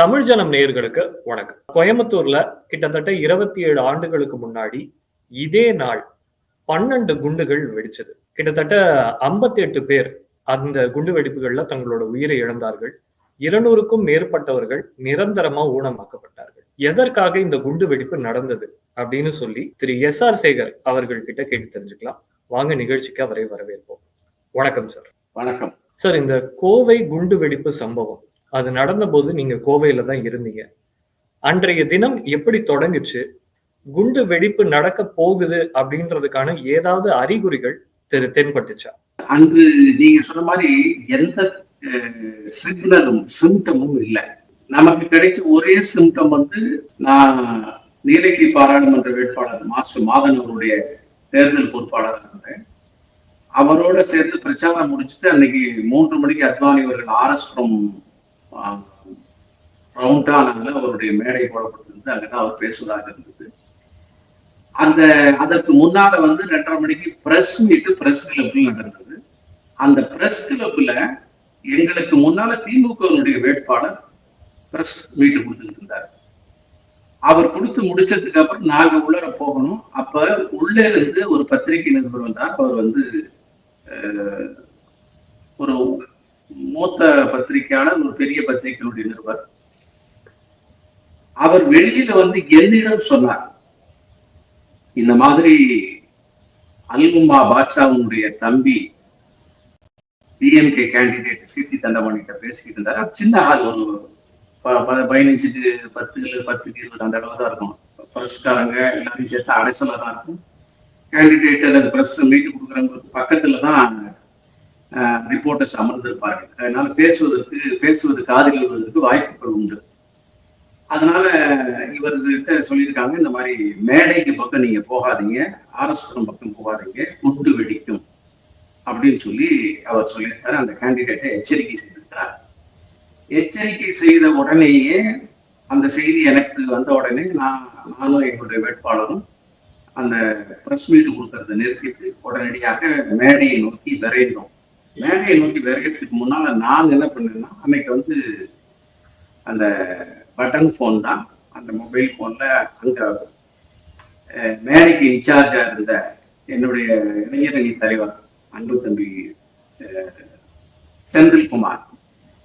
தமிழ் ஜனம் நேயர்களுக்கு வணக்கம். கோயம்புத்தூர்ல கிட்டத்தட்ட இருபத்தி ஏழு ஆண்டுகளுக்கு முன்னாடி இதே நாள் பன்னெண்டு குண்டுகள் வெடிச்சது. கிட்டத்தட்ட ஐம்பத்தி எட்டு பேர் அந்த குண்டு வெடிப்புகள்ல தங்களோட உயிரை இழந்தார்கள். இருநூறுக்கும் மேற்பட்டவர்கள் நிரந்தரமா ஊனமாக்கப்பட்டார்கள். எதற்காக இந்த குண்டு வெடிப்பு நடந்தது அப்படின்னு சொல்லி திரு எஸ் ஆர் சேகர் அவர்கள் கிட்ட கேட்டு தெரிஞ்சுக்கலாம். வாங்க நிகழ்ச்சிக்கு அவரை வரவேற்போம். வணக்கம் சார். வணக்கம். சார் இந்த கோவை குண்டு வெடிப்பு சம்பவம் அது நடந்த போது நீங்க கோவையில தான் இருந்தீங்க. அன்றைய தினம் எப்படி தொடங்குச்சு? குண்டு வெடிப்பு நடக்க போகுது அப்படின்றதுக்கான ஏதாவது அறிகுறிகள் தெரு தென்பட்டுச்சா? அன்று நீங்க சொன்ன மாதிரி எந்த சிக்னலும் சிம்டமும் இல்லை. நமக்கு கிடைச்ச ஒரே சிம்டம் வந்து நான் நீலகிரி பாராளுமன்ற வேட்பாளர் மாஸ்டர் மாதன் அவருடைய தேர்தல் பொறுப்பாளர் இருந்தேன். அவரோட சேர்ந்து பிரச்சாரம் முடிச்சுட்டு அன்னைக்கு மூன்று மணிக்கு அத்வானி அவர்கள் ஆர்எஸ்புரம் ரவுண்டானால அவருடைய மேடை போடப்பட்டிருந்து அங்கதான் அவர் பேசுவதாக இருந்தது. அந்த அதற்கு முன்னால வந்து ரெண்டரை மணிக்கு பிரஸ் மீட்டு பிரஸ் கிளப்பில் நடந்தது. அந்த பிரஸ் கிளப்ல எங்களுக்கு முன்னால திமுகவினுடைய வேட்பாளர் பிரஸ் மீட்டு கொடுத்துட்டு இருந்தார் அவர் கொடுத்து முடிச்சதுக்கு அப்புறம் நாங்க உள்ளர போகணும். அப்ப உள்ளே இருந்து ஒரு பத்திரிகை நிருபர் வந்தார். அவர் வந்து மூத்த பத்திரிகையாளர் ஒரு பெரிய பத்திரிகையினுடைய நிருபர். அவர் வெளியில வந்து என்னிடம் சொன்னார். இந்த மாதிரி அல்குமா பாட்சாவுடைய தம்பி டிஎம்கே கேண்டிடேட் சீட்டி தண்டமணிட்ட பேசிக்கிட்டு இருந்தாரு. சின்ன ஆள் ஒரு பதினஞ்சுக்கு பத்து பத்துக்கு இருபது அந்த அளவு தான் இருக்கும். பிரஸ்காரங்க எல்லாரும் சேர்த்து அடைசலாக தான் இருக்கும். கேண்டிடேட் அந்த பிரஸ் மீட்டு கொடுக்குறவங்களுக்கு பக்கத்துல தான் ரிப்போர்ட்டர்ஸ் அமர்ந்திருப்பார்கள். அதனால பேசுவதற்கு பேசுவது காதில் வருவதற்கு வாய்ப்புகள் உண்டு. அதனால இவர்கிட்ட சொல்லியிருக்காங்க இந்த மாதிரி மேடைக்கு பக்கம் நீங்க போகாதீங்க ஆரஸ்புரம் பக்கம் போகாதீங்க குண்டு வெடிக்கும் அப்படின்னு சொல்லி அவர் சொல்லியிருக்காரு. அந்த கேண்டிடேட்டை எச்சரிக்கை செய்திருக்கிறார். எச்சரிக்கை செய்த உடனேயே அந்த செய்தி எனக்கு வந்த உடனே நான் நானும் எங்களுடைய வேட்பாளரும் அந்த பிரஸ் மீட் கொடுக்கறத நிறுத்திட்டு உடனடியாக மேடையை நோக்கி விரைந்தோம். மேடையை நோக்கி விரைகிறதுக்கு முன்னால நான் என்ன பண்ணேன்னா அன்னைக்கு வந்து அந்த பட்டன் ஃபோன் தான் அந்த மொபைல் ஃபோன்ல அங்க மேடைக்கு இன்சார்ஜா இருந்த என்னுடைய இளைஞரணி தலைவர் அன்பு தம்பி செந்தில்குமார்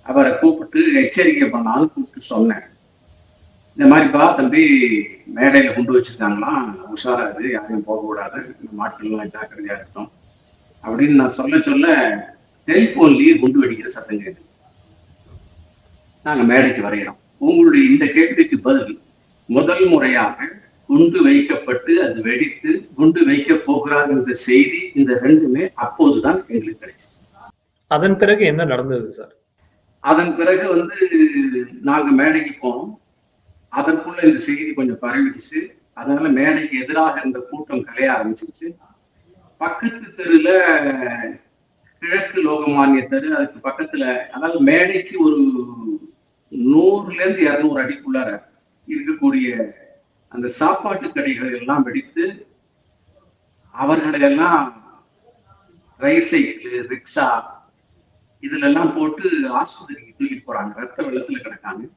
அவரை கூப்பிட்டு எச்சரிக்கை பண்ணாலும் கூப்பிட்டு சொன்னேன். இந்த மாதிரிப்பா தம்பி மேடையில கொண்டு வச்சிருக்காங்களாம் உஷாராது யாரையும் போக கூடாது இந்த மாட்கள்லாம் ஜாக்கிரதையா இருக்கட்டும். அப்படின்னு நான் சொல்ல சொல்ல டெலிஃபோன்லயே குண்டு வெடிக்கிற சத்தம் கேட்டு நாங்க மேடைக்கு வரைகிறோம் உங்களுடைய இந்த கேள்விக்கு பதில் முதல் முறையாக குண்டு வைக்கப்பட்டு அது வெடித்து குண்டு வைக்க போகிறார் என்ற செய்தி இந்த ரெண்டுமே அப்போதுதான் எங்களுக்கு கிடைச்சது. அதன் பிறகு என்ன நடந்தது சார்? அதன் பிறகு வந்து நாங்க மேடைக்கு போனோம். அதற்குள்ள இந்த செய்தி கொஞ்சம் பரவிடுச்சு. அதனால மேடைக்கு எதிராக இந்த கூட்டம் கலைய ஆரம்பிச்சிருச்சு. பக்கத்து தெருல கிழக்கு லோகமானிய தெரு அதுக்கு பக்கத்துல அதாவது மேடைக்கு ஒரு நூறுல இருந்து இருநூறு அடிக்குள்ளார இருக்கக்கூடிய அந்த சாப்பாட்டு கடைகள் எல்லாம் வெடித்து அவர்களையெல்லாம் எல்லாம் சைக்கிள் ரிக்ஷா இதுல எல்லாம் போட்டு ஆஸ்பத்திரிக்கு தூக்கிட்டு போறாங்க. ரத்த வெள்ளத்துல கிடக்காங்க.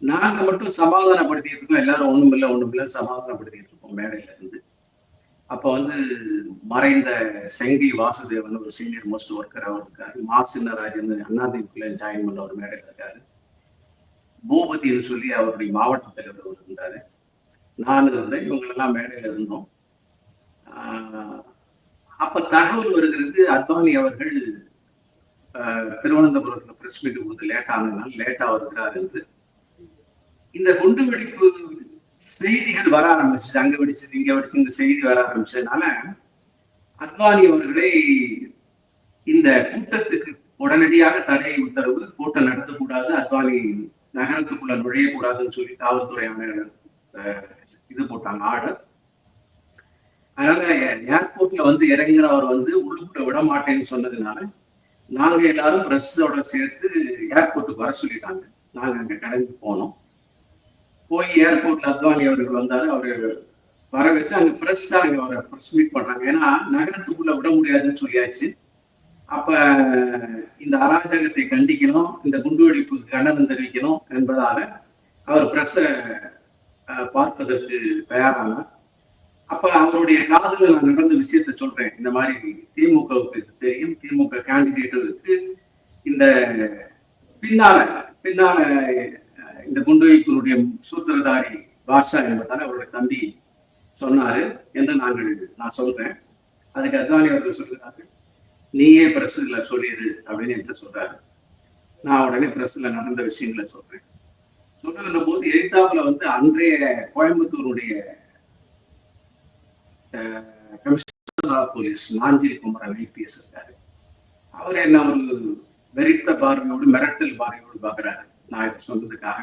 நாங்க மட்டும் சமாதானப்படுத்திட்டு இருக்கோம். எல்லாரும் ஒண்ணும் இல்லை ஒண்ணும் இல்லை சமாதானப்படுத்திட்டு இருக்கோம் மேடையில இருந்து. அப்ப வந்து மறைந்த செங்கி வாசுதேவன் ஒரு சீனியர் மோஸ்ட் ஒர்க்கர் அவர் இருக்காரு. மா சின்னராஜன் அண்ணாதிமுகல ஜாயின் பண்ண ஒரு மேடையில் இருக்காரு. பூபதினு சொல்லி அவருடைய மாவட்ட தலைவர் இருந்தாரு. நான் இருந்தேன் இவங்களெல்லாம் மேடையில இருந்தோம். அப்ப தகவல் வருகிறது அத்வானி அவர்கள் திருவனந்தபுரத்துல பிரஸ் மீட் கொடுத்து லேட் ஆனதுனால லேட்டா வருகிறார் என்று. இந்த குண்டு வெடிப்பு செய்திகள் வர ஆரம்பிச்சு அங்க வெடிச்சு இங்க வெடிச்சு இந்த செய்தி வர ஆரம்பிச்சதுனால அத்வானி அவர்களை இந்த கூட்டத்துக்கு உடனடியாக தடை உத்தரவு கூட்டம் நடத்தக்கூடாது அத்வானி நகரத்துக்குள்ள நுழையக்கூடாதுன்னு சொல்லி காவல்துறை அமைச்சர் இது போட்டாங்க ஆர்டர். அதனால ஏர்போர்ட்ல வந்து இறங்குறவர் வந்து உள்ளுக்குள்ள விட மாட்டேன்னு சொன்னதுனால நாங்க எல்லாரும் பிரஸ்ஸோட சேர்த்து ஏர்போர்ட்டுக்கு வர சொல்லிட்டாங்க. நாங்க அங்க கடந்து போனோம். போய் ஏர்போர்ட்ல அத்வானி அவர்கள் வந்தாரு. அவரு வர வச்சு அங்க பிரஸ் தான் அங்க அவரை பிரஸ் மீட் பண்றாங்க. ஏன்னா நகரத்துக்குள்ள விட முடியாதுன்னு சொல்லியாச்சு. அப்ப இந்த அராஜகத்தை கண்டிக்கணும் இந்த குண்டுவெடிப்பு கண்டனம் தெரிவிக்கணும் என்பதால அவர் பிரஸ பார்ப்பதற்கு தயாரானார். அப்ப அவருடைய காதல நான் நடந்த விஷயத்த சொல்றேன். இந்த மாதிரி திமுகவுக்கு தெரியும். திமுக கேண்டிடேட்டுக்கு இந்த பின்னால பின்னால இந்த குண்டுவைப்பினுடைய சூத்திரதாரி பாஷா என்பதால் அவருடைய தம்பி சொன்னாரு என்று நாங்கள் நான் சொல்றேன். அதுக்கு அத்வானி அவர்கள் சொல்கிறார்கள் நீயே பிரஸ்ல சொல்லிடு அப்படின்னு என்கிட்ட சொல்றாரு. நான் உடனே பிரஸ்ல நடந்த விஷயங்களை சொல்றேன். சொல்லுகிற போது எதிர்த்தாப்புல வந்து அன்றைய கோயம்புத்தூருடைய அஹ், commissioner police Nanjil Kumaran IPS இருக்காரு. அவர் என்ன ஒரு வெறித்த பார்வையோடு மிரட்டல் பார்வையோடு பாக்குறாரு நான் சொன்னதுக்காக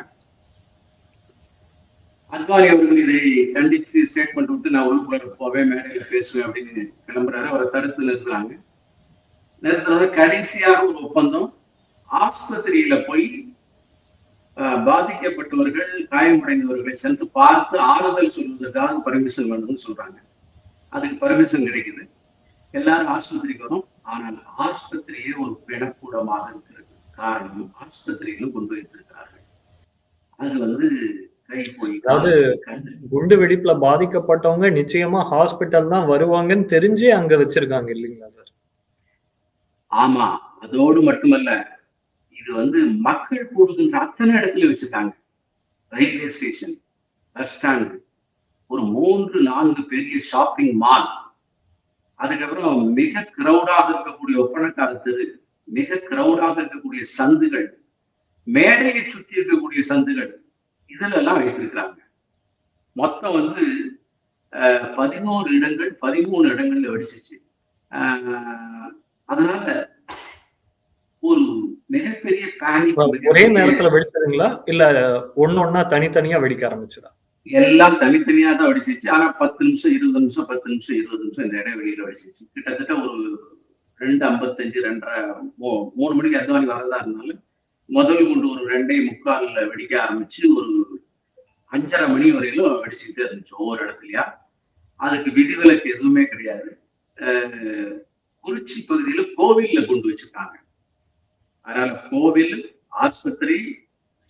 அத்வானி அவர்கள் இதை கண்டிச்சு ஸ்டேட்மெண்ட் விட்டு நான் உள்ளுக்குள்ள போவேன் மேடையில் பேசுவேன் அப்படின்னு கிளம்புறாரு. அவரை தடுத்து நிறுத்துறாங்க. நிறுத்துறது கடைசியாக ஒரு ஒப்பந்தம். ஆஸ்பத்திரியில போய் பாதிக்கப்பட்டவர்கள் காயமடைந்தவர்களை சென்று பார்த்து ஆறுதல் சொல்வதற்காக பர்மிஷன் வேணும்னு சொல்றாங்க. அதுக்கு பர்மிஷன் கிடைக்குது. எல்லாரும் ஆஸ்பத்திரிக்கு வரும். ஆனால் ஆஸ்பத்திரியே ஒரு பிணக்கூடமாக இருக்கிறது. காரணம் ஆஸ்பத்திரியிலும் கொண்டு வைத்திருக்கிறார்கள். அது வந்து அதாவது குண்டு வெடிப்புல பாதிக்கப்பட்டவங்க நிச்சயமா ஹாஸ்பிட்டல் தான் வருவாங்கன்னு தெரிஞ்சே அங்க வச்சிருக்காங்க இல்லைங்களா சார் ஆமா அதோடு மட்டுமல்ல இது வந்து மக்கள் கூடுகின்ற அத்தனை இடத்துல வச்சிருக்காங்க. ரயில்வே ஸ்டேஷன் பஸ் ஸ்டாண்ட் ஒரு மூன்று நான்கு பெரிய ஷாப்பிங் மால் அதுக்கப்புறம் மிக கிரௌடாக இருக்கக்கூடிய ஒப்பனக்கார தெரு. மிக கிரௌடாக இருக்கக்கூடிய சந்துகள் மேடையை சுற்றி இருக்கக்கூடிய சந்துகள் இதுல எல்லாம் வைத்திருக்கிறாங்க. மொத்தம் வந்து பதினோரு இடங்கள் பதிமூணு இடங்கள்ல வெடிச்சிச்சு. அதனால ஒரு மிகப்பெரிய பேனிக் ஒரே நேரத்துல வெடிச்சதுங்களா? இல்ல ஒன்னொன்னா தனித்தனியா வெடிக்க ஆரம்பிச்சுதா? எல்லாம் தனித்தனியா தான் வெடிச்சிச்சு. ஆனா பத்து நிமிஷம் இருபது நிமிஷம் பத்து நிமிஷம் இருபது நிமிஷம் இந்த இடைவெளியில வெடிச்சிச்சு. கிட்டத்தட்ட ஒரு ரெண்டு ஐம்பத்தஞ்சு ரெண்டரை மூ- மூணு மணிக்கு அத்வானி வரதா இருந்தாலும் முதல் குண்டு ஒரு ரெண்டே முக்கால்ல வெடிக்க ஆரம்பிச்சு ஒரு அஞ்சரை மணி வரையிலும் வெடிச்சுக்கிட்டே இருந்துச்சு ஒவ்வொரு இடத்துலயா. அதுக்கு விதிவிலக்கு எதுவுமே கிடையாது. குறிச்சி பகுதியில கோவில்ல கொண்டு வச்சிருக்காங்க அதனால கோவில் ஆஸ்பத்திரி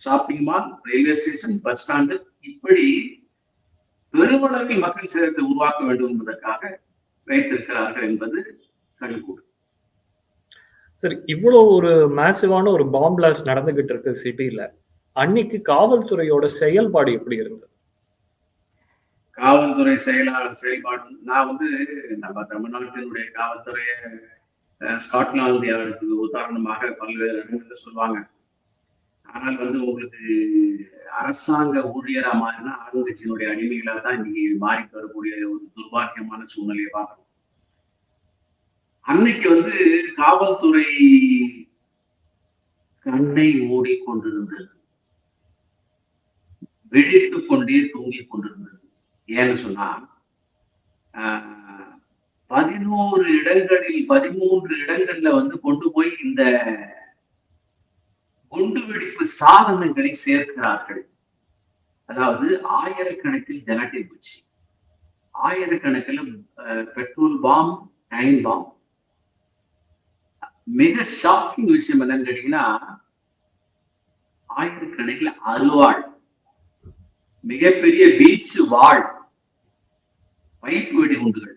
shopping mall railway station bus stand இப்படி பெருமளவில் மக்கள் சேதத்தை உருவாக்க வேண்டும் என்பதற்காக வைத்திருக்கிறார்கள் என்பது கணிக்கூடு சரி இவ்வளவு ஒரு மேசிவான ஒரு பாம் பிளாஸ்ட் நடந்துகிட்டு இருக்கு சிட்டியில அன்னைக்கு காவல்துறையோட செயல்பாடு எப்படி இருந்தது? காவல்துறை செயலாளர் செயல்பாடு நான் வந்து நம்ம தமிழ்நாட்டினுடைய காவல்துறையை அஹ், ஸ்காட்லாந்து யாருக்கு உதாரணமாக பல்வேறு இடங்கள்ல சொல்லுவாங்க. ஆனால் வந்து உங்களுக்கு அரசாங்க ஊழியரா மாறினா ஆளுங்கட்சியினுடைய அடிமைகளாக தான் இன்னைக்கு மாறி வரக்கூடிய ஒரு துர்பாக்கியமான சூழ்நிலையை பார்க்கணும். அன்னைக்கு வந்து காவல்துறை கண்ணை மூடிக்கொண்டிருந்தது விழித்து கொண்டே தூங்கிக் கொண்டிருந்தது. ஏன்னு சொன்னா ஆஹ், பதினோரு இடங்களில் பதிமூன்று இடங்கள்ல வந்து கொண்டு போய் இந்த குண்டு வெடிப்பு சாதனங்களை சேர்க்கிறார்கள். அதாவது ஆயிரக்கணக்கில் ஜெனட்டிக் பூச்சி. ஆயிரக்கணக்கில் அஹ், பெட்ரோல் பாம் டைம் பாம். மிக ஷாக்கிங் விஷயம் என்னன்னு கேட்டீங்கன்னா ஆயிரக்கணக்கில் அருவாள் மிகப்பெரிய வீச்சு வாழ் பைப்பு வெடிகுண்டுகள்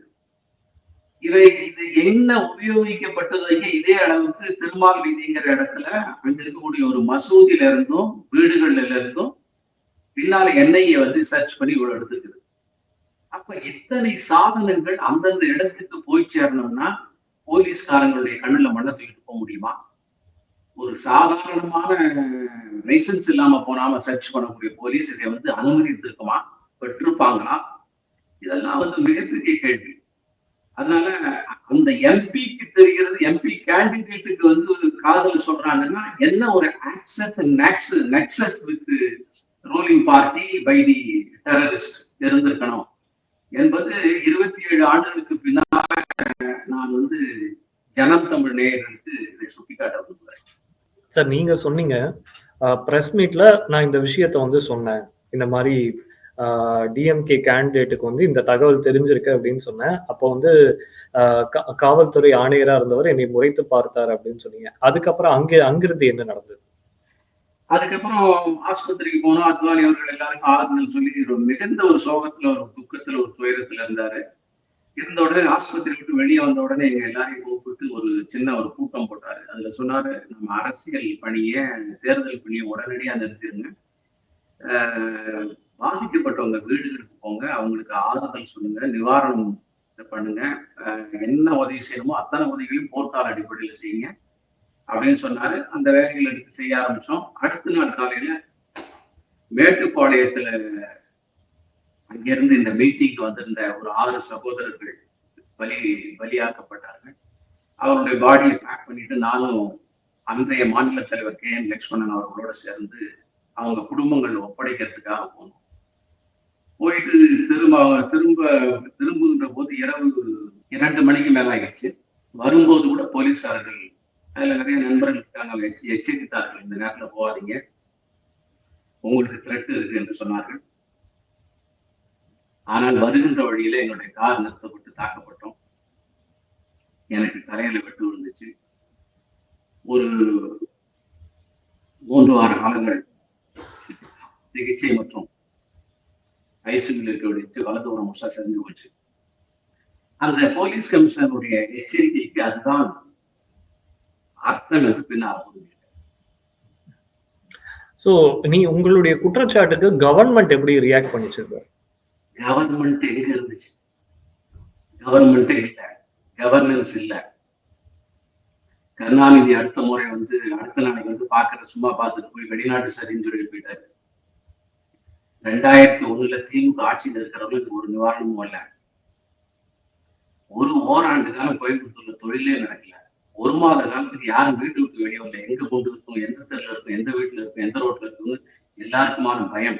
இவை இது என்ன உபயோகிக்கப்பட்டது இதே அளவுக்கு திருமால் வீதிங்கிற இடத்துல அங்க இருக்கக்கூடிய ஒரு மசூதியில இருந்தும் வீடுகள்ல இருந்தும் பின்னால எண்ணெயை வந்து சர்ச் பண்ணி இவ்வளவு எடுத்துக்குது அப்ப இத்தனை சாதனங்கள் அந்தந்த இடத்துக்கு போய் சேரணும்னா போலீஸ்காரங்களுடைய கண்ணுல மண்ணை தூக்கிட்டு போக முடியுமா? ஒரு சாதாரணமான லைசன்ஸ் இல்லாம போனாம சர்ச் பண்ணக்கூடிய போலீஸ் இதை வந்து அனுமதித்திருக்குமா? பெற்றிருப்பாங்களா? இதெல்லாம் வந்து மிகப்பெரிய கேள்வி. அதனால அந்த எம்பிக்கு தெரிகிறது எம்பி கேண்டிடேட்டுக்கு வந்து ஒரு காதல் சொல்றாங்கன்னா என்ன ஒரு access nexus nexus with ruling party by the terrorist இருந்திருக்கணும். என்பது இருபத்தி ஏழு ஆண்டுகளுக்கு பின்னால் நான் வந்து ஜனம் தமிழ் நேயர்களுக்கு இதை சுட்டிக்காட்ட விரும்புகிறேன். சார் நீங்க சொன்னீங்க பிரஸ் மீட்ல நான் இந்த விஷயத்த வந்து சொன்னேன். இந்த மாதிரி டிஎம்கே கேண்டிடேட்டுக்கு வந்து இந்த தகவல் தெரிஞ்சிருக்கு அப்படின்னு சொன்னேன். அப்போ வந்து காவல்துறை ஆணையரா இருந்தவர் என்னை முறைத்து பார்த்தார் அப்படின்னு சொன்னீங்க. அதுக்கப்புறம் அங்க அங்கிருந்து என்ன நடந்தது? அதுக்கப்புறம் ஆஸ்பத்திரிக்கு போனோம். அத்வானி அவர்கள் எல்லாருக்கும் ஆறுதல் சொல்லி ஒரு மிகுந்த ஒரு சோகத்துல ஒரு துக்கத்துல ஒரு துயரத்துல இருந்தாரு. இருந்த உடனே ஆஸ்பத்திரி விட்டு வெளியே வந்த உடனே எங்க எல்லாரையும் கூப்பிட்டு ஒரு சின்ன ஒரு கூட்டம் போட்டாரு. அதுல சொன்னாரு நம்ம அரசியல் பணியை தேர்தல் பணியை உடனடியா நிறுத்திடுங்க பாதிக்கப்பட்டவங்க வீடுகளுக்கு போங்க அவங்களுக்கு ஆறுதல் சொல்லுங்க நிவாரணம் பண்ணுங்க. என்ன உதவி செய்யணுமோ அத்தனை உதவிகளையும் போர்க்கால அடிப்படையில் செய்யுங்க அப்படின்னு சொன்னாரு. அந்த வேலைகள் எடுத்து செய்ய ஆரம்பிச்சோம். அடுத்த நாள் காலையில மேட்டுப்பாளையத்துல அங்கிருந்து இந்த மீட்டிங்க்கு வந்திருந்த ஒரு ஆறு சகோதரர்கள் பலி பலியாக்கப்பட்டார்கள் அவருடைய பாடியை பேக் பண்ணிட்டு நானும் அன்றைய மாநில தலைவர் கே என் லக்ஷ்மணன் அவர்களோட சேர்ந்து அவங்க குடும்பங்கள் ஒப்படைக்கிறதுக்காக போனோம். போயிட்டு திரும்ப திரும்ப திரும்புகின்ற போது இரவு இரண்டு மணிக்கு மேல ஆயிடுச்சு. வரும்போது கூட போலீஸார்கள் அதுல நிறைய நண்பர்கள் இருக்காங்க எச்சரித்தார்கள் இந்த நேரத்துல போகாதீங்க. உங்களுக்கு திரட்டு இருக்கு என்று சொன்னார்கள். ஆனால் வருகின்ற வழியில என்னுடைய கார் நிறுத்தப்பட்டு தாக்கப்பட்டோம். எனக்கு தலையில வெட்டு விழுந்துச்சு. ஒரு மூன்று வார காலங்கள் சிகிச்சை மற்றும் ஐசியூல இருக்க வச்சு வலது ஒரு முஷா செஞ்சு போச்சு. அந்த போலீஸ் கமிஷனருடைய எச்சரிக்கைக்கு அதுதான் அர்த்தம் என்று பின்னால் ஸோ நீ உங்களுடைய குற்றச்சாட்டுக்கு கவர்மெண்ட் எப்படி ரியாக்ட் பண்ணிச்சு சார் கவர்மெண்ட் எங்க இருந்துச்சு கவர்மெண்ட் இல்ல. கவர்னன்ஸ் இல்ல. கருணாநிதி அடுத்த முறை வந்து அடுத்த நாளைக்கு வந்து பாக்குற சும்மா பார்த்துட்டு போய் வெளிநாட்டு சரின்னு சொல்லிட்டு போயிட்டாரு. ரெண்டாயிரத்தி ஒண்ணுல திமுக ஆட்சியில் இருக்கிறவங்களுக்கு ஒரு நிவாரணமும் இல்ல. ஒரு ஓராண்டு காலம் கோயம்புத்தூர்ல தொழிலே நடக்கல. ஒரு மாத காலத்துக்கு யாரும் வீட்டு விட்டு வெளியே வரல. எங்க கொண்டு இருக்கும் எந்த தெருல இருக்கும் எந்த வீட்டுல இருக்கும் எந்த ரோட்ல இருக்கும் எல்லாருக்குமான பயம்.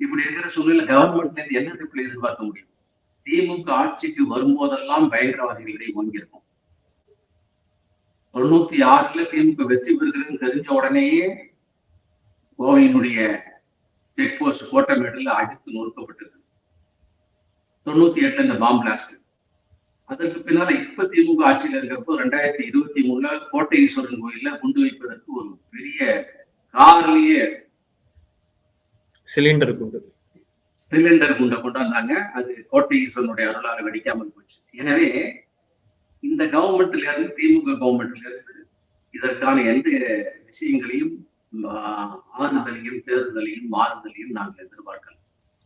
இப்படி இருக்கிற சூழ்நிலை கவர்மெண்ட்ல இருந்து என்ன இப்படி எதிர்பார்க்க முடியும்? திமுக ஆட்சிக்கு வரும்போதெல்லாம் பயங்கரவாதிகளை வாங்கியிருக்கும் தொண்ணூத்தி ஆறுல திமுக வெற்றி பெறுகிறதுன்னு தெரிஞ்ச உடனேயே கோவையினுடைய செக் போஸ்ட் கோட்டமேட்டில் அடித்து நொறுக்கப்பட்டது. தொண்ணூத்தி எட்டுல இந்த பாம் பிளாஸ்ட் அதற்கு பின்னால இப்ப திமுக ஆட்சியில இருக்கிறப்போ ரெண்டாயிரத்தி இருபத்தி மூணுல கோட்டை ஈஸ்வரன் கோயில்ல குண்டு வைப்பதற்கு ஒரு பெரிய கார்லயே சிலிண்டர் குண்டு. சிலிண்டர் குண்டை கொண்டு வந்தாங்க அது கோட்டை ஈஸ்வரனுடைய அருளால வெடிக்காமல் போச்சு. எனவே இந்த கவர்மெண்ட்ல இருந்து திமுக கவர்மெண்ட்ல இருந்து இதற்கான எந்த விஷயங்களையும் ஆறுதலையும் தேர்தலையும் மாறுதலையும் நாங்கள் எதிர்பார்க்கலாம்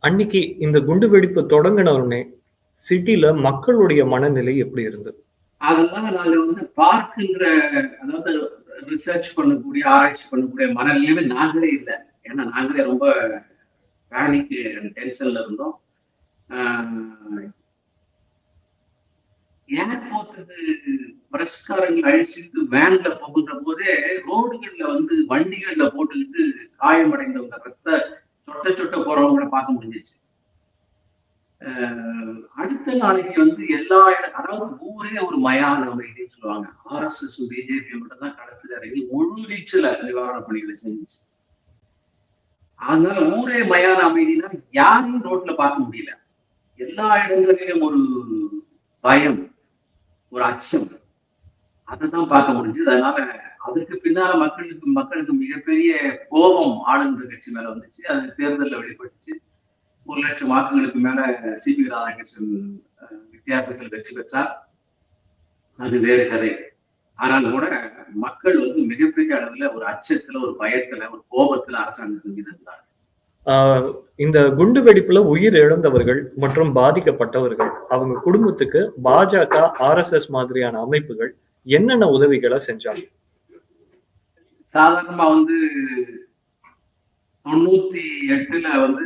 அன்னைக்கு இந்த குண்டு வெடிப்பு தொடங்கின உடனே சிட்டில மக்களுடைய மனநிலை எப்படி இருந்தது? அதெல்லாம் நாங்க வந்து பார்க்கின்ற அதாவது ரிசர்ச் பண்ணக்கூடிய ஆராய்ச்சி பண்ணக்கூடிய மனநிலையுமே நாங்களே இல்லை. ஏன்னா நாங்களே ரொம்ப பேனிக் டென்ஷன்ல இருந்தோம். ஏர்போர்ட்டுக்கு பிரஸ்காரங்களை அழிச்சுட்டு வேன்ல போகின்ற போதே ரோடுகள்ல வந்து வண்டிகள்ல போட்டுக்கிட்டு காயமடைந்தவங்க ரத்த சொட்ட சொட்ட போறவங்கள பார்க்க முடிஞ்சிச்சு. ஆஹ் அடுத்த நாளைக்கு வந்து எல்லா இடம் அதாவது ஊரே ஒரு மயான அமைதின்னு சொல்லுவாங்க. ஆர்எஸ்எஸ் பிஜேபி மட்டும் தான் கடத்துல இறங்கி முழு வீச்சுல நிவாரண பணிகளை செஞ்சுச்சு. அதனால ஊரே மயான அமைதினா யாரையும் ரோட்ல பார்க்க முடியல. எல்லா இடங்களிலும் ஒரு பயம் ஒரு அச்சம். அதைத்தான் பார்க்க முடிஞ்சது. அதனால அதுக்கு பின்னால மக்களுக்கு மக்களுக்கு மிகப்பெரிய கோபம் ஆளுநர் கட்சி மேல வந்துச்சு. அது தேர்தலில் வெளிப்பட்டுச்சு. ஒரு லட்சம் வாக்குகளுக்கு மேல சிபி ராதாகிருஷ்ணன் அஹ், வித்தியாசத்தில் வெற்றி பெற்றார். அது வேறு கதை. ஆனால் கூட மக்கள் வந்து மிகப்பெரிய அளவுல ஒரு அச்சத்துல ஒரு பயத்துல ஒரு கோபத்துல அரசாங்கத்தின் மீது இருந்தார் ஆஹ் இந்த குண்டு வெடிப்புல உயிர் இழந்தவர்கள் மற்றும் பாதிக்கப்பட்டவர்கள் அவங்க குடும்பத்துக்கு பாஜக ஆர்எஸ்எஸ் மாதிரியான அமைப்புகள் என்னென்ன உதவிகளை செஞ்சாங்க? சாதாரணமா வந்து தொண்ணூத்தி எட்டுல வந்து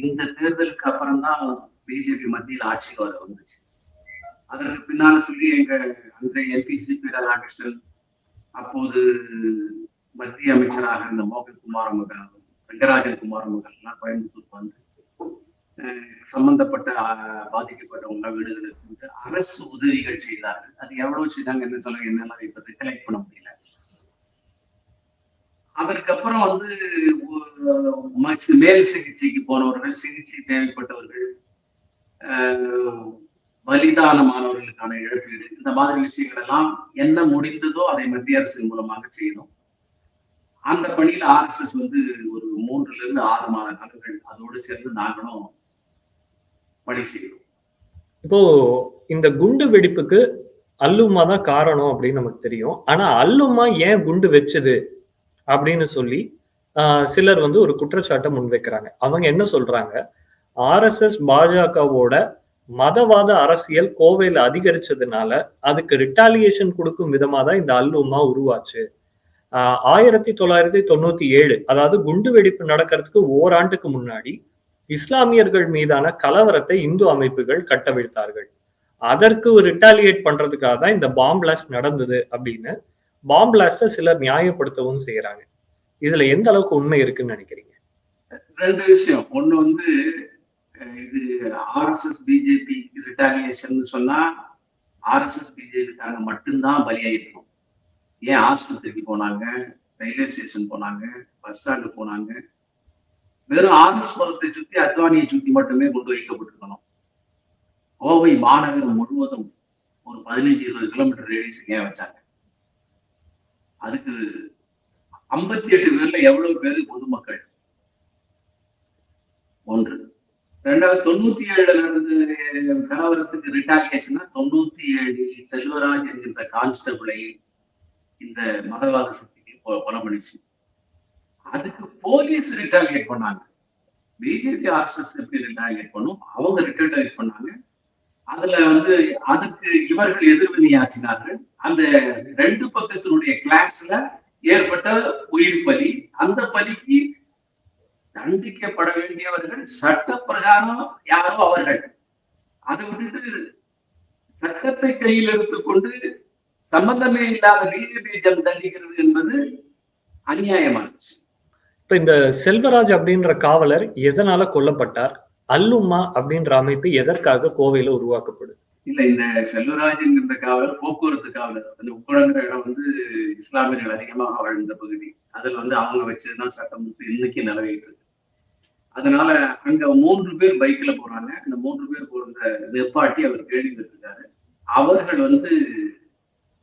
இந்த தேர்தலுக்கு அப்புறம் தான் பிஜேபி மத்தியில் ஆட்சிக்கு வர வந்துச்சு. அதற்கு பின்னால சொல்லி எங்க அன்றைய எம்பி சிபி ராதாகிருஷ்ணன் அப்போது மத்திய அமைச்சராக இருந்த மோகன் குமார் அவர்கள் ரங்கராஜன் குமார் மகன் எல்லாம் கோயம்புத்தூருக்கு வந்து சம்பந்தப்பட்ட பாதிக்கப்பட்டவங்க வீடுகளுக்கு வந்து அரசு உதவிகள் செய்தார்கள். அது எவ்வளவு செய்தாங்க என்ன சொல்ல என்னெல்லாம் இப்ப கலெக்ட் பண்ண முடியல. அதற்கப்புறம் வந்து மேல் சிகிச்சைக்கு போனவர்கள் சிகிச்சை தேவைப்பட்டவர்கள் ஆஹ், பலிதானமானவர்களுக்கான இழப்பீடு. இந்த மாதிரி விஷயங்கள் எல்லாம் என்ன முடிந்ததோ அதை மத்திய அரசின் மூலமாக செய்யணும் அந்த பணியில ஆர்எஸ்எஸ் வந்து ஒரு மூன்றுல இருந்து ஆறு மாத காலங்கள் அதோடு சேர்ந்து நாங்களும் பணி செய்யணும் இப்போ இந்த குண்டு வெடிப்புக்கு அல்லுமா தான் காரணம் அப்படின்னு நமக்கு தெரியும். ஆனா அல்லுமா ஏன் குண்டு வச்சது அப்படின்னு சொல்லி ஆஹ், சிலர் வந்து ஒரு குற்றச்சாட்டை முன்வைக்கிறாங்க. அவங்க என்ன சொல்றாங்க? ஆர்எஸ்எஸ் பாஜகவோட மதவாத அரசியல் கோவையில அதிகரிச்சதுனால அதுக்கு ரிட்டாலியேஷன் கொடுக்கும் விதமா தான் இந்த அல்லுமா உருவாச்சு. ஆஹ், ஆயிரத்தி தொள்ளாயிரத்தி தொண்ணூத்தி ஏழு அதாவது குண்டு வெடிப்பு நடக்கிறதுக்கு ஓராண்டுக்கு முன்னாடி இஸ்லாமியர்கள் மீதான கலவரத்தை இந்து அமைப்புகள் கட்டவிழ்த்தார்கள். அதற்கு ஒரு ரிட்டாலியேட் பண்றதுக்காக தான் இந்த பாம் பிளாஸ்ட் நடந்தது அப்படின்னு பாம் பிளாஸ்ட சிலர் நியாயப்படுத்தவும் செய்யறாங்க. இதுல எந்த அளவுக்கு உண்மை இருக்குன்னு நினைக்கிறீங்க? ரெண்டு விஷயம். ஒண்ணு வந்து இது ஆர்எஸ்எஸ் பிஜேபி ரிட்டாலியேஷன் சொன்னா ஆர்எஸ்எஸ் பிஜேபிக்காக மட்டும்தான் பலியாயிருக்கும் ஏன் ஆஸ்பத்திரிக்கு போனாங்க ரயில்வே ஸ்டேஷன் போனாங்க பஸ் ஸ்டாண்டு போனாங்க? வெறும் ஆர்எஸ் மரத்தை சுத்தி அத்வானியை சுத்தி மட்டுமே கொண்டு வைக்கப்பட்டிருக்கணும். கோவை மாநகரம் முழுவதும் ஒரு பதினஞ்சு இருபது கிலோமீட்டர் ரேடியஸ் ஏன் வச்சாங்க? அதுக்கு ஐம்பத்தி எட்டு பேர்ல எவ்வளவு பேரு பொதுமக்கள்? ஒன்று. ரெண்டாவது தொண்ணூத்தி ஏழுல இருந்து கலவரத்துக்கு ரிட்டாலியேஷனா தொண்ணூத்தி ஏழில் செல்வராஜ் என்கின்ற கான்ஸ்டபிளை இந்த மதவாத சக்திக்கு கொலை பண்ணிச்சு அதுக்கு போலீஸ் ரிட்டாலியேட் பண்ணாங்க. பிஜேபி ஆர்எஸ்எஸ் எப்படி ரிட்டாலியேட் பண்ணும்? அவங்க ரிட்டாலியேட் பண்ணாங்க. அதுல வந்து அதுக்கு இவர்கள் எதிர்வினையாற்றினார்கள். அந்த ரெண்டு பக்கத்தினுடைய கிளாஸ்ல ஏற்பட்ட உயிர் பலி. அந்த பலிக்கு தண்டிக்கப்பட வேண்டியவர்கள் சட்ட பிரகாரம் யாரோ அவர்கள். அதை விட்டுட்டு சட்டத்தை கையில் எடுத்துக்கொண்டு சம்பந்தமே இல்லாத பிஜேபி தண்டிக்கிறது என்பது அநியாயமானது இப்ப இந்த செல்வராஜ் அப்படின்ற காவலர் எதனால கொல்லப்பட்டார்? அல்லுமா அப்படின்ற அமைப்பு எதற்காக கோவையில உருவாக்கப்படுது? இல்ல இந்த செல்வராஜ் என்கின்ற காவலர் போக்குவரத்து காவலர் அந்த உக்குழங்கிற இடம் வந்து இஸ்லாமியர்கள் அதிகமாக வாழ்ந்த பகுதி. அதுல வந்து அவங்க வச்சதுதான் சட்டம் இன்னைக்கு நிலவிட்டு இருக்கு அதனால அங்க மூன்று பேர் பைக்ல போறாங்க. அந்த மூன்று பேர் போற வெப்பாட்டி அவர் கேள்வி இருக்காரு அவர்கள் வந்து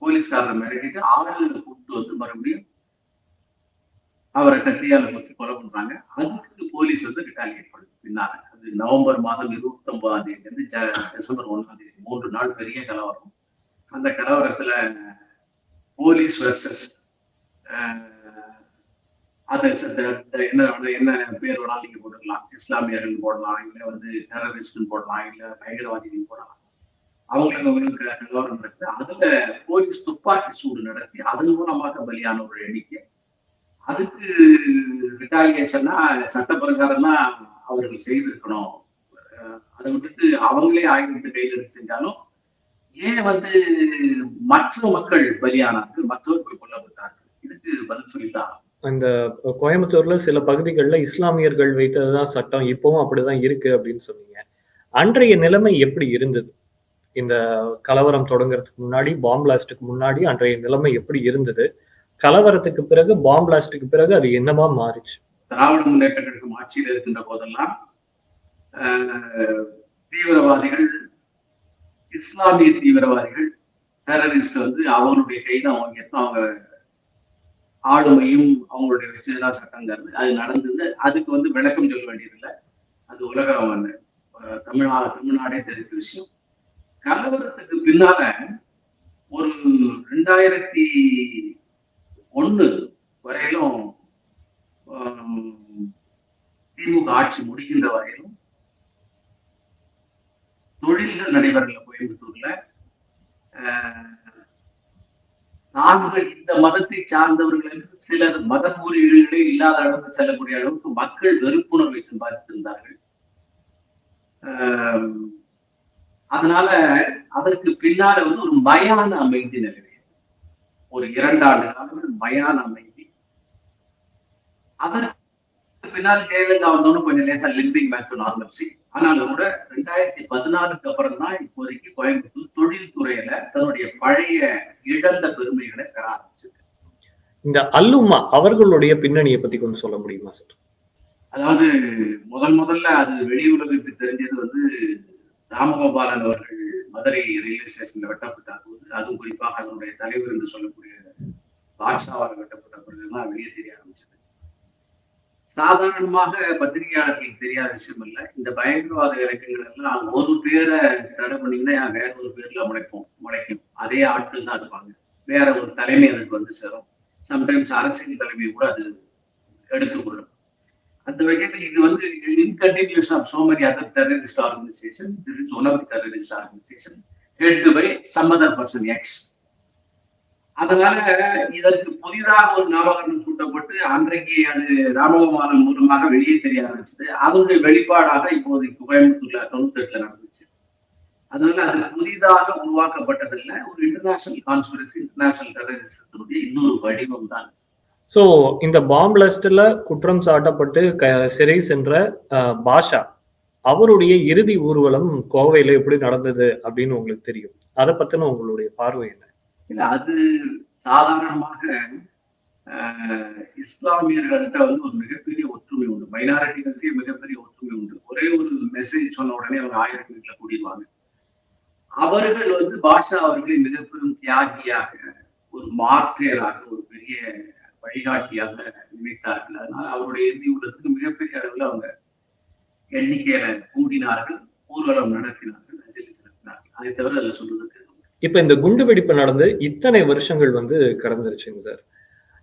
போலீஸ்காரரை மிரட்டிட்டு ஆளுநரை கூப்பிட்டு வந்து மறுபடியும் அவரை கத்தியால வச்சு கொலை பண்றாங்க. அதுக்கு போலீஸ் வந்து ரிட்டாலியேட் பண்ணு பின்னால. அது நவம்பர் மாதம் இருபத்தி ஒன்பதாம் தேதி ஜ- டிசம்பர் ஒன்றாம் தேதி மூன்று நாள் பெரிய கலவரம். அந்த கலவரத்துல போலீஸ் வர்சஸ் அது ச- த- என்ன வேணா- என்ன பேர் வேணாலும் நீங்க போட்டுக்கலாம். இஸ்லாமியர்கள் போடலாம் இல்லை வந்து டெரரிஸ்ட் போடலாம் இல்லை பயங்கரவாதிகள் போடலாம். அவங்களுக்கு கலவரம் நடக்குது அதுல போலீஸ் துப்பாக்கி சூடு நடத்தி அதன் மூலமாக பலியான ஒரு எண்ணிக்கை. அதுக்கு ரிட்டாலியேஷன்னா சட்ட பிரகாரம்னா அவர்கள் செய்திருக்கணும். அதை விட்டுட்டு அவங்களே ஆயுதத்தை கையில் எடுத்து செஞ்சாலும் ஏன் வந்து மற்ற மக்கள் பலியானார்கள் மற்றவர்கள் கொல்லப்பட்டார்கள்? இதுக்கு பதில் சொல்லித்தான். இந்த கோயம்புத்தூர்ல சில பகுதிகளில் இஸ்லாமியர்கள் வைத்ததுதான் சட்டம் இப்பவும் அப்படிதான் இருக்கு அப்படின்னு சொன்னீங்க. அன்றைய நிலைமை எப்படி இருந்தது? இந்த கலவரம் தொடங்குறதுக்கு முன்னாடி பாம் பிளாஸ்டுக்கு முன்னாடி அன்றைய நிலைமை எப்படி இருந்தது? கலவரத்துக்கு பிறகு பாம் பிளாஸ்டுக்கு பிறகு அது என்னவா மாறிச்சு? திராவிட முன்னேற்ற கழகம் ஆட்சியில் இருக்கின்ற போதெல்லாம் ஆஹ், தீவிரவாதிகள் இஸ்லாமிய தீவிரவாதிகள் டெரரிஸ்ட் வந்து அவங்களுடைய கைதான் அவங்க அவங்க ஆளுமையும் அவங்களுடைய வச்சதுதான் சட்டங்கிறது அது நடந்தது. அதுக்கு வந்து விளக்கம் சொல்ல வேண்டியதில்லை. அது உலகம் தமிழ்நா தமிழ்நாடே தெரிஞ்ச விஷயம். கலவரத்துக்கு பின்னால ஒரு ரெண்டாயிரத்தி ஒண்ணு வரையிலும் திமுக ஆட்சி முடிகின்ற வரையிலும் தொழில்கள் நடைபெறல கோயம்புத்தூர்ல. ஆஹ், நாங்கள் இந்த மதத்தை சார்ந்தவர்கள் என்று சிலர் மத கூறியீடுகளே இல்லாத அளவுக்கு செல்லக்கூடிய அளவுக்கு மக்கள் வெறுப்புணர்வை சம்பாதித்திருந்தார்கள். அதனால அதற்கு பின்னால வந்து ஒரு மயான அமைதி நிலவியது. ஒரு இரண்டாண்டு காலங்கள் மயான அமைதி. அதற்கு பின்னால் ஜெயலலிதா வந்தோன்னு கொஞ்சம் லேசா லிம்பிங் பேக் டு நார்மல்சி ஆனாலும் கூட ரெண்டாயிரத்தி பதினாலுக்கு அப்புறம் தான் இப்போதைக்கு கோயம்புத்தூர் தொழில்துறையில தன்னுடைய பழைய இழந்த பெருமைகளை பெற ஆரம்பிச்சது இந்த அல்லுமா அவர்களுடைய பின்னணியை பத்தி கொஞ்சம் சொல்ல முடியுமா சார்? அதாவது முதல் முதல்ல அது வெளி உலகுக்கு தெரிஞ்சது வந்து ராமகோபாலன் அவர்கள் மதுரை ரயில்வே ஸ்டேஷன்ல வெட்டப்பட்ட போது அதுவும் குறிப்பாக அதனுடைய தலைவர் என்று சொல்லக்கூடிய பாட்ஷாவால் வெட்டப்பட்ட பிறகுதான் வெளியே தெரிய ஆரம்பிச்சது. சாதாரணமாக பத்திரிகையாளர்களுக்கு தெரியாத விஷயம் இல்ல. இந்த பயங்கரவாத இலக்கங்கள் எல்லாம் ஒரு பேரை தடை பண்ணீங்கன்னா வேற ஒரு பேர்ல முளைப்போம் முளைக்கும். அதே ஆட்கள் தான் இருப்பாங்க. வேற ஒரு தலைமை அதுக்கு வந்து சேரும். சம்டைம்ஸ் அரசியல் தலைமை கூட அது எடுத்துக்கொள்ளும் அந்த வகையில் இது வந்து in continuous of so many other terrorist organisation this is one of terrorist organisation head by some other person X அதனால இதற்கு புதிதாக ஒரு நாமகரணம் சூட்டப்பட்டு அன்றைக்கு அது ராமகுமாரன் மூலமாக வெளியே தெரிய ஆரம்பிச்சது. அதனுடைய வெளிப்பாடாக இப்போது கோயம்புத்தூர்ல தொண்ணூத்தி எட்டுல நடந்துச்சு. அதனால அது புதிதாக உருவாக்கப்பட்டதில்ல. ஒரு இன்டர்நேஷனல் கான்ஸ்பிரசி இன்டர்நேஷனல் டெரரிசத்தினுடைய இன்னொரு வடிவம் தான். சோ இந்த பாம் குற்றம் சாட்டப்பட்டு க- சிறை சென்ற பாஷா அவருடைய இறுதி ஊர்வலம் கோவையில எப்படி நடந்தது அப்படின்னு உங்களுக்கு தெரியும். அதை பத்தின உங்களுடைய பார்வை என்ன? இல்ல அது சாதாரணமாக ஆஹ், இஸ்லாமியர்கள்ட்ட வந்து ஒரு மிகப்பெரிய ஒற்றுமை உண்டு. மைனாரிட்டிகளுக்கே மிகப்பெரிய ஒற்றுமை உண்டு. ஒரே ஒரு மெசேஜ் சொன்ன உடனே அவங்க ஆயிரக்கணக்கில் கூடிடுவாங்க அவர்கள் வந்து பாஷா அவர்களை மிகப்பெரும் தியாகியாக ஒரு மாற்றியராக ஒரு பெரிய வழிகாட்டியாக நினைத்தார்கள். அதனால் அவருடைய இறுதி உள்ளத்துக்கு மிகப்பெரிய அளவில் அவங்க எண்ணிக்கையில கூடினார்கள் ஊர்வலம் நடத்தினார்கள் அஞ்சலி செலுத்தினார்கள். அதை தவிர அதில் சொல்றதுக்கு இப்ப இந்த குண்டு வெடிப்பு நடந்து இத்தனை வருஷங்கள் வந்து கடந்துருச்சுங்க சார்.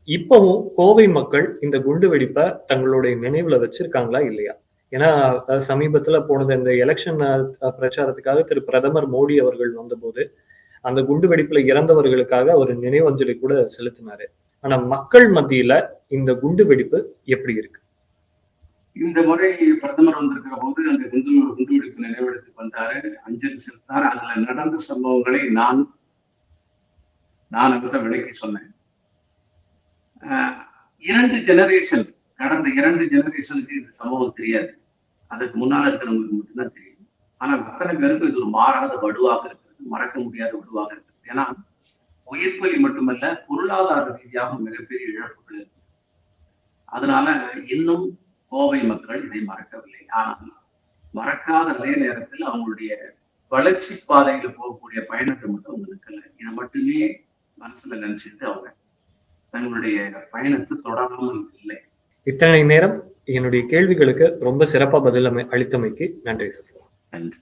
இப்பவும் கோவை மக்கள் இந்த குண்டு வெடிப்பை தங்களுடைய நினைவுல வச்சிருக்காங்களா இல்லையா? ஏன்னா சமீபத்துல போனது இந்த எலெக்ஷன் பிரச்சாரத்துக்காக திரு. பிரதமர் மோடி அவர்கள் வந்தபோது அந்த குண்டு வெடிப்புல இறந்தவர்களுக்காக அவர் நினைவஞ்சலி கூட செலுத்தினாரு. ஆனா மக்கள் மத்தியில இந்த குண்டு வெடிப்பு எப்படி இருக்கு? இந்த முறை பிரதமர் வந்திருக்கிற போது அந்த குண்டு குண்டுவெடிப்பு நினைவெடுத்து வந்தாரு. அஞ்சலி செலுத்தார் அதுல நடந்த சம்பவங்களை நான் நான் அவர்கிட்ட விளக்கி சொன்னேன். ஆஹ் இரண்டு ஜெனரேஷன் கடந்த இரண்டு ஜெனரேஷனுக்கு இந்த சம்பவம் தெரியாது. அதுக்கு முன்னால இருக்கிறவங்களுக்கு மட்டும்தான் தெரியும். ஆனா அத்தனை பேருக்கும் இது ஒரு மாறாத வடுவாக இருக்கிறது. மறக்க முடியாத வடுவாக இருக்கிறது. ஏன்னா உயிர் மட்டுமல்ல பொருளாதார ரீதியாக மிகப்பெரிய இழப்புகள் இருக்கு அதனால இன்னும் கோவை மக்கள் இதை மறக்கவில்லை. ஆனால் மறக்காத அதே நேரத்தில் அவங்களுடைய வளர்ச்சி பாதையில போகக்கூடிய பயணத்தை மட்டும் அவங்களுக்கு இல்லை இதை மட்டுமே மனசுல நினைச்சிட்டு அவங்க தங்களுடைய பயணத்தை தொடராமல் இல்லை. இத்தனை நேரம் என்னுடைய கேள்விகளுக்கு ரொம்ப சிறப்பா பதில் அளித்தமைக்கு நன்றி சார். நன்றி.